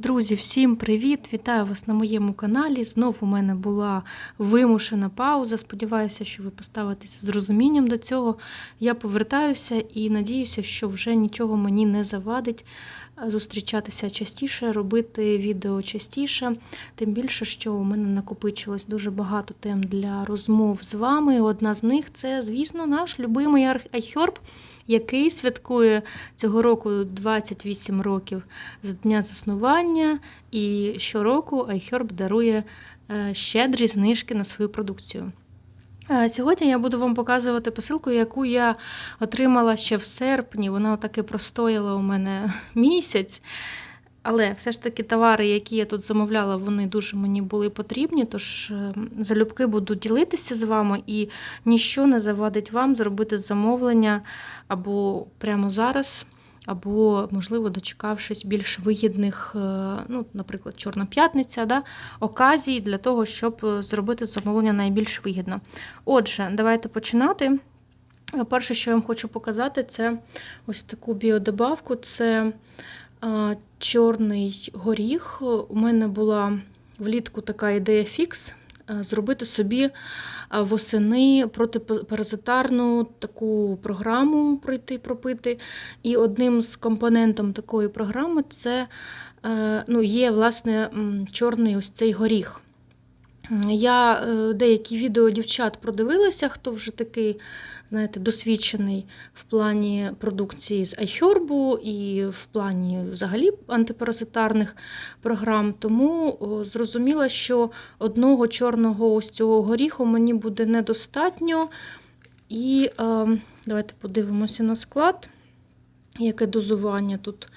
Друзі, всім привіт! Вітаю вас на моєму каналі. Знов у мене була вимушена пауза. Сподіваюся, що ви поставитеся з розумінням до цього. Я повертаюся і надіюся, що вже нічого мені не завадить зустрічатися частіше, робити відео частіше. Тим більше, що у мене накопичилось дуже багато тем для розмов з вами. Одна з них це, звісно, наш любимий Айхерб, який святкує цього року 28 років з дня заснування. І щороку iHerb дарує е, щедрі знижки на свою продукцію. Е, Сьогодні я буду вам показувати посилку, яку я отримала ще в серпні. Вона таки простояла у мене місяць. Але все ж таки товари, які я тут замовляла, вони дуже мені були потрібні. Тож е, залюбки буду ділитися з вами, і ніщо не завадить вам зробити замовлення або прямо зараз, або, можливо, дочекавшись більш вигідних, е, ну, наприклад, Чорна п'ятниця, да, оказій для того, щоб е, зробити замовлення найбільш вигідно. Отже, давайте починати. Е, Перше, що я вам хочу показати, це ось таку біодобавку. Це чорний горіх. У мене була влітку така ідея фікс зробити собі а, восени протипаразитарну таку програму пройти, пропити. І одним з компонентом такої програми це е, ну, є власне чорний ось цей горіх. Я е, деякі відео дівчат продивилася, хто вже такий, знаєте, досвідчений в плані продукції з iHerb і в плані взагалі антипаразитарних програм. Тому зрозуміла, що одного чорного ось цього горіху мені буде недостатньо. І е, давайте подивимося на склад, яке дозування тут.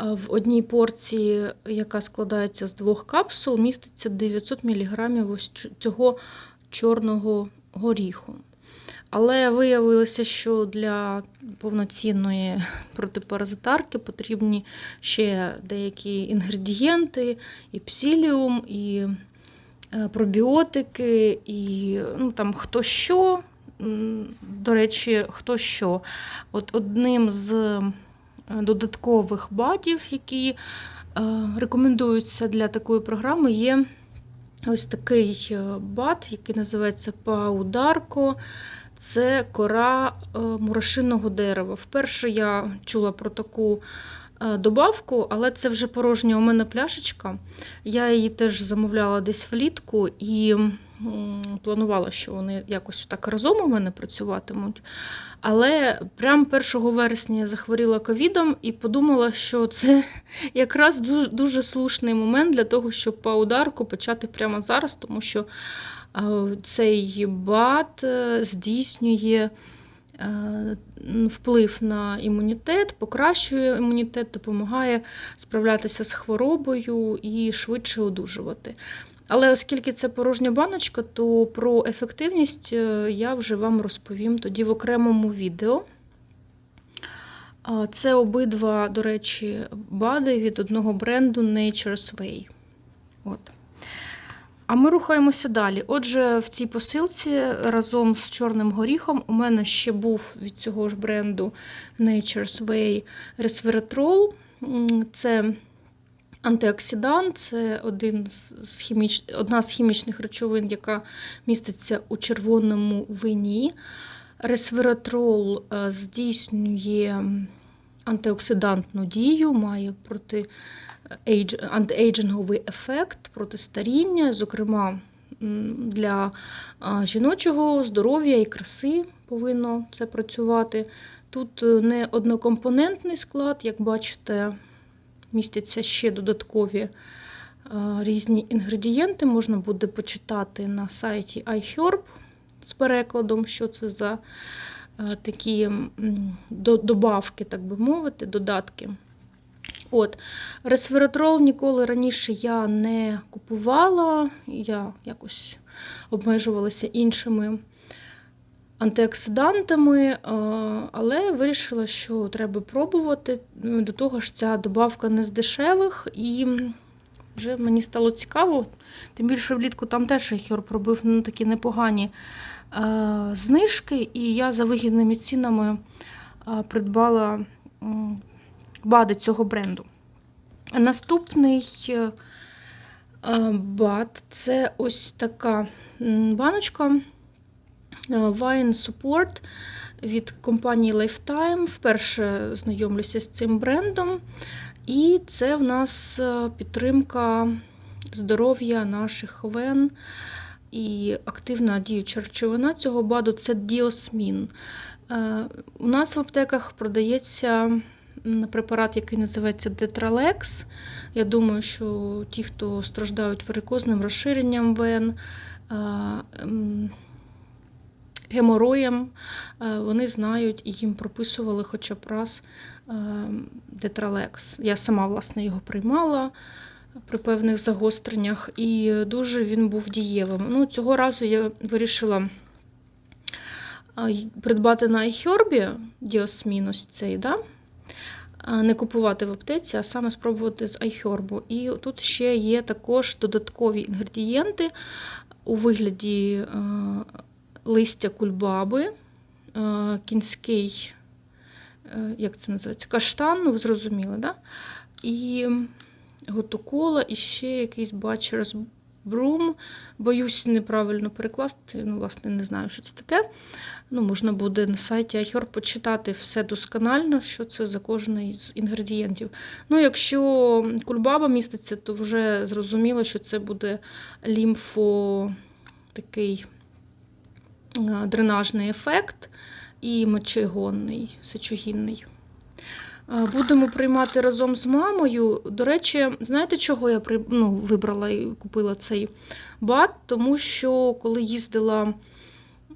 В одній порції, яка складається з двох капсул, міститься 900 мг ось цього чорного горіху. Але виявилося, що для повноцінної протипаразитарки потрібні ще деякі інгредієнти, і псиліум, і е, пробіотики, і ну, там хто що. До речі, хто що. От одним з додаткових батів, які е, рекомендуються для такої програми, є ось такий е, бат, який називається Паударко. Це кора е, мурашиного дерева. Вперше я чула про таку е, добавку, але це вже порожня у мене пляшечка. Я її теж замовляла десь влітку і планувала, що вони якось так разом у мене працюватимуть. Але прямо 1 вересня я захворіла ковідом і подумала, що це якраз дуже, дуже слушний момент для того, щоб по ударку почати прямо зараз, тому що е, цей бат е, здійснює е, вплив на імунітет, покращує імунітет, допомагає справлятися з хворобою і швидше одужувати. Але оскільки це порожня баночка, то про ефективність е, я вже вам розповім тоді в окремому відео. Це обидва, до речі, бади від одного бренду Nature's Way. От. А ми рухаємося далі. Отже, в цій посилці разом з чорним горіхом у мене ще був від цього ж бренду Nature's Way Resveratrol. Це антиоксидант, це один з хіміч... одна з хімічних речовин, яка міститься у червоному вині. Ресвератрол е, здійснює антиоксидантну дію, має проти ейдж- антиейджинговий ефект проти старіння, зокрема для жіночого здоров'я і краси повинно це працювати. Тут е, не однокомпонентний склад, як бачите, містяться ще додаткові е, різні інгредієнти. Можна буде почитати на сайті iHerb з перекладом, що це за е, такі добавки, так би мовити, додатки. От, ресвератрол ніколи раніше я не купувала, я якось обмежувалася іншими антиоксидантами, е, але вирішила, що треба пробувати. Ну, До того ж, ця добавка не з дешевих, і вже мені стало цікаво. Тим більше влітку там теж Хьор пробив ну, такі непогані е, знижки, і я за вигідними цінами е, придбала бади цього бренду. Наступний е, це ось така баночка Wine Support від компанії Lifetime. Вперше знайомлюся з цим брендом. І це в нас е, підтримка здоров'я наших вен. І активна діюча речовина цього БАДу це діосмін. Е, У нас в аптеках продається препарат, який називається Детралекс. Я думаю, що ті, хто страждають варикозним розширенням вен, е, м, гемороєм, е, вони знають і їм прописували хоча б раз е, Детралекс. Я сама, власне, його приймала при певних загостреннях, і дуже він був дієвим. Ну, цього разу я вирішила придбати на iHerb діосмін цей, да? Не купувати в аптеці, а саме спробувати з iHerb. І тут ще є також додаткові інгредієнти у вигляді е, листя кульбаби, е, кінський, е, як це називається, каштан, ну зрозуміли, да? і готокола, і ще якийсь бачерс брум. Боюсь неправильно перекласти. Ну, власне, не знаю, що це таке. Ну, можна буде на сайті iHerb почитати все досконально, що це за кожний з інгредієнтів. Ну, якщо кульбаба міститься, то вже зрозуміло, що це буде лімфо такий дренажний ефект і мочегонний, сечогінний. Е, Будемо приймати разом з мамою. До речі, знаєте, чого я ну, вибрала і купила цей бат? Тому що коли їздила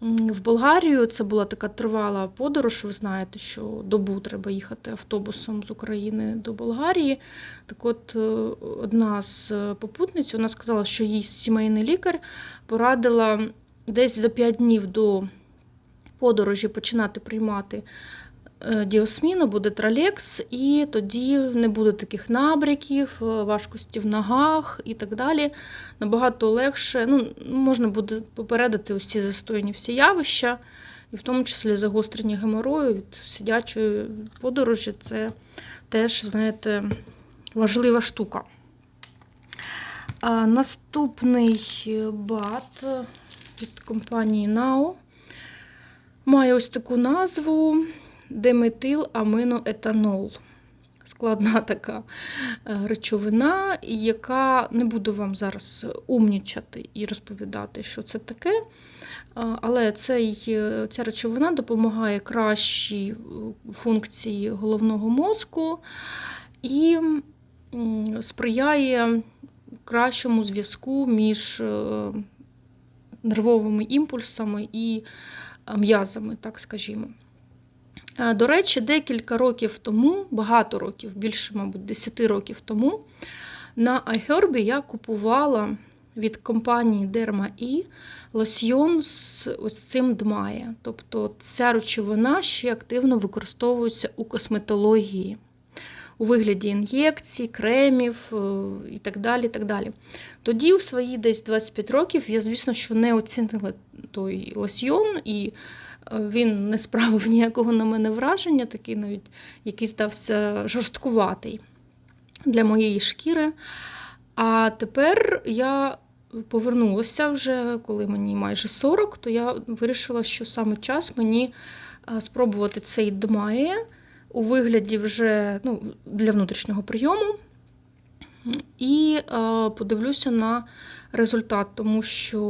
в Болгарію, це була така тривала подорож. Ви знаєте, що добу треба їхати автобусом з України до Болгарії. Так от, е, одна з е, попутниць вона сказала, що їй сімейний лікар порадила десь за 5 днів до подорожі починати приймати е, діосмін або детралекс, і тоді не буде таких набряків, е, важкості в ногах і так далі. Набагато легше. Ну, можна буде попередити ці застойні всі явища, і в тому числі загострення геморою від сидячої подорожі. Це теж, знаєте, важлива штука. А наступний бат від компанії Now має ось таку назву диметиламиноетанол. Складна така е, речовина, яка не буду вам зараз умнічати і розповідати, що це таке. Але цей, е, ця речовина допомагає кращій е, функції головного мозку і сприяє кращому зв'язку між е, нервовими імпульсами і е, м'язами, так скажімо. Е, До речі, декілька років тому, багато років, більше, мабуть, 10 років тому, на iHerb я купувала від компанії Derma-E лосьйон з ось цим дмає. Тобто ця речовина ще активно використовується у косметології у вигляді ін'єкцій, кремів е, і так далі. так далі. Тоді, у свої десь 25 років, я, звісно, що не оцінила той лосьйон, і е, він не справив ніякого на мене враження, такий навіть який здався жорсткуватий для моєї шкіри. А тепер я повернулася вже, коли мені майже 40, то я вирішила, що саме час мені е, спробувати цей дмає у вигляді вже ну, для внутрішнього прийому. І е, подивлюся на результат, тому що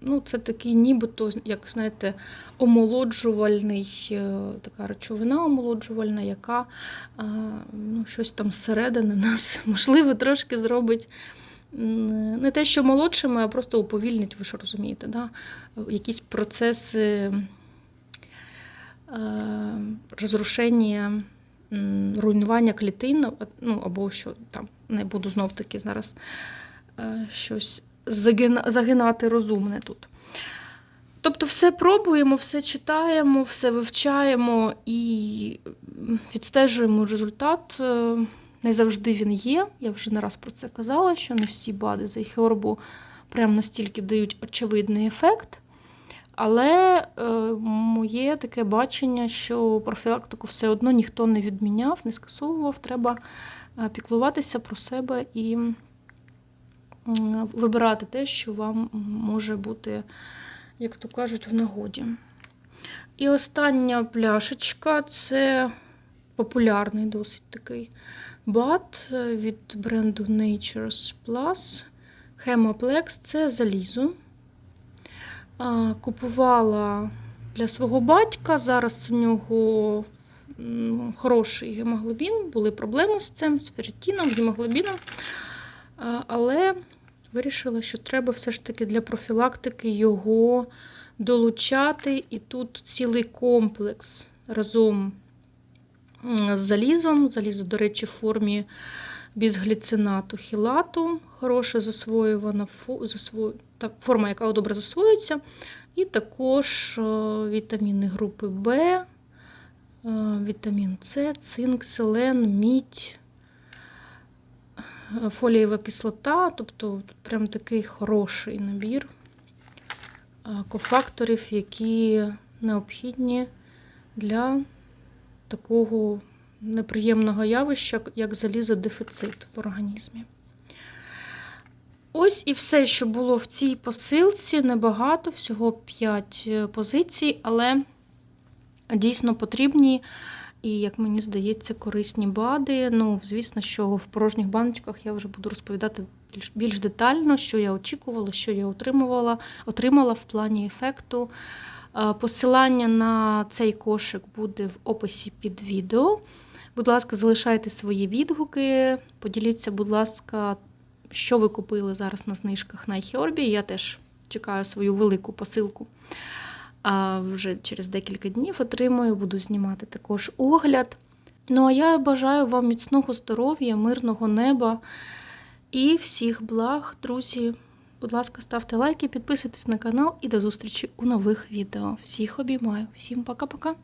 ну, це такий нібито, як знаєте, омолоджувальний, е, така речовина омолоджувальна, яка е, ну, щось там зсередини нас, можливо, трошки зробить не те, що молодшими, а просто уповільнить, ви ж розумієте, да? якісь процеси розрушення, руйнування клітин, ну або що там, не буду знов таки зараз е, щось загинати розумне тут. Тобто, все пробуємо, все читаємо, все вивчаємо і відстежуємо результат. Е, Не завжди він є. Я вже не раз про це казала, що не всі БАДи з айхербу прям настільки дають очевидний ефект. Але е, моє таке бачення, що профілактику все одно ніхто не відміняв, не скасовував. Треба е, піклуватися про себе і вибирати те, що вам може бути, як то кажуть, в нагоді. І остання пляшечка це популярний досить такий бат е, від бренду Nature's Plus. Hemoplex це залізо. Купувала для свого батька. Зараз у нього хороший гемоглобін, були проблеми з цим, з ферритином, з гемоглобіном. Але вирішила, що треба все ж таки для профілактики його долучати. І тут цілий комплекс разом з залізом. Залізо, до речі, в формі бізгліцинату хілату, хороше засвоювана фо- засво... та форма, яка добре засвоюється. І також е, вітаміни групи В, е, вітамін С, цинк, селен, мідь, е, фолієва кислота, тобто прям такий хороший набір кофакторів, які необхідні для такого неприємного явища, як залізодефіцит в організмі. Ось і все, що було в цій посилці, небагато, всього 5 позицій, але дійсно потрібні і, як мені здається, корисні БАДи. Ну, звісно, що в порожніх баночках я вже буду розповідати більш, більш детально, що я очікувала, що я отримувала, отримала в плані ефекту. Е, Посилання на цей кошик буде в описі під відео. Будь ласка, залишайте свої відгуки. Поділіться, будь ласка, що ви купили зараз на знижках на iHerb. Я теж чекаю свою велику посилку. А вже через декілька днів отримую, буду знімати також огляд. Ну а я бажаю вам міцного здоров'я, мирного неба і всіх благ, друзі. Будь ласка, ставте лайки, підписуйтесь на канал і до зустрічі у нових відео. Всіх обіймаю. Всім пока-пока.